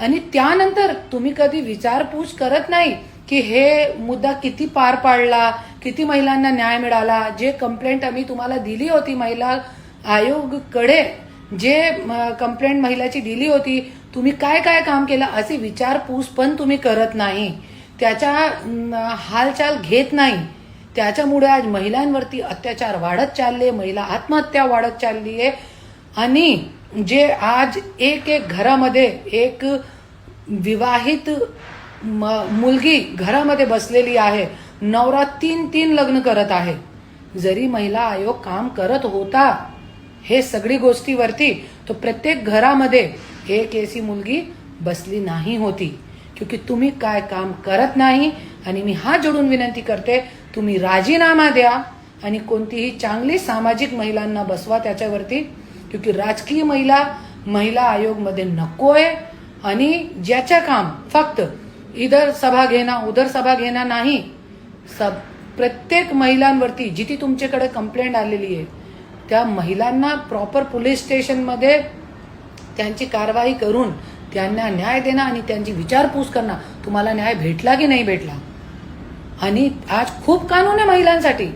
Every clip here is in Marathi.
आणि त्यानंतर तुम्ही कधी विचारपूस करत नाही की हे मुद्दा किती पार पाडला किती महिलांना न्याय मिळाला? जे कंप्लेंट आम्ही तुम्हाला दिली होती महिला आयोगकडे जे कंप्लेंट महिलाची दिली होती तुम्ही काय काय काम केलं? अशी विचारपूस पण तुम्ही करत नाही. त्याच्या हालचाल घेत नाही. त्याच्यामुळे आज महिलांवरती अत्याचार वाढत चालले महिला आत्महत्या वाढत चालली आहे आणि जे आज एक एक घरामध्ये एक विवाहित म- मुलगी घरामध्ये बसलेली आहे नवरा तीन तीन लग्न करत आहे. जरी महिला आयोग काम करत होता हे सगळी गोष्टीवरती तो प्रत्येक घरामध्ये एक एसी मुलगी बसली नाही होती. क्योंकि तुम्ही काय काम करत नाही आणि मी हा जोडून विनंती करते तुम्ही राजीनामा द्या आणि कोणतीही चांगली सामाजिक महिलांना बसवा त्याच्यावरती क्योंकि राजकीय महिला महिला आयोगमध्ये नकोय आणि ज्याच्या काम फक्त इधर सभा घेणं उधर सभा घेणं नाही. सब प्रत्येक महिलांवरती जिथे तुमच्याकडे कंप्लेंट आलेली आहे त्या महिलांना प्रॉपर पोलीस स्टेशनमध्ये त्यांची कारवाई करून त्यांना न्याय देणं आणि त्यांची विचारपूस करणं. तुम्हाला न्याय भेटला की नाही भेटला? आणि आज खूप कानून आहे महिलांसाठी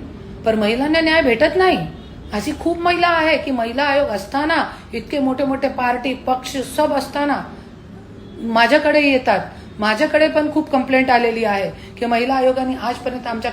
पण महिलांना न्याय भेटत नाही. अशी खूप महिला आहे की महिला आयोग असताना इतके मोठे मोठे पार्टी पक्ष सब असताना माझ्याकडे येतात. माझ्याकडे पण खूप कंप्लेंट आलेली आहे की महिला आयोगाने आजपर्यंत आमच्या